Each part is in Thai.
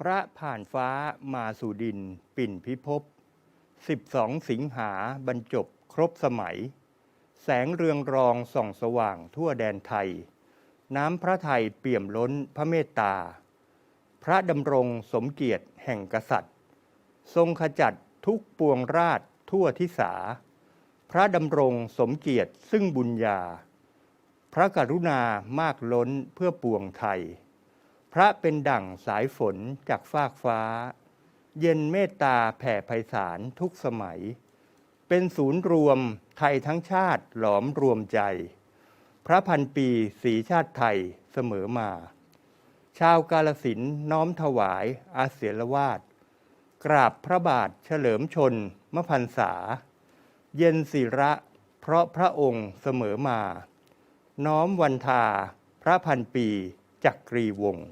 พระผ่านฟ้ามาสู่ดิน ปิ่นพิภพ12 สิงหาบรรจบครบสมัย แสงเรืองรองส่องสว่างทั่วแดนไทย น้ำพระไทยเปี่ยมล้นพระเมตตา พระดำรงสมเกียรติแห่งกษัตริย์ ทรงขจัดทุกปวงราชทั่วทิสาพระดำรงสมเกียรติซึ่งบุญญา พระกรุณามากล้นเพื่อปวงไทย พระเป็นดั่งสายฝนจากฟากฟ้า เย็นเมตตาแผ่ไพศาลทุกสมัย เป็นศูนย์รวมไทยทั้งชาติหลอมรวมใจ พระพันปีสีชาติไทยเสมอมา ชาวกาลสินน้อมถวายอาเสียรวาดกราบพระบาทเฉลิมชนมพันษา เย็นศิระเพราะพระองค์เสมอมา น้อมวันทาพระพันปีจักรีวงศ์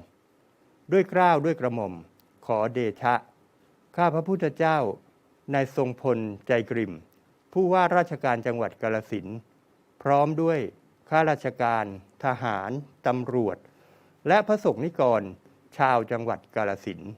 ด้วยเกล้าวด้วยกระหม่อม ขอเดชะ ข้าพระพุทธเจ้านายทรงพลใจกริม ผู้ว่าราชการจังหวัดกาลสินพร้อมด้วยข้าราชการ ทหาร ตำรวจ และพระสงฆ์นิกร ชาวจังหวัดกาลสินธุ์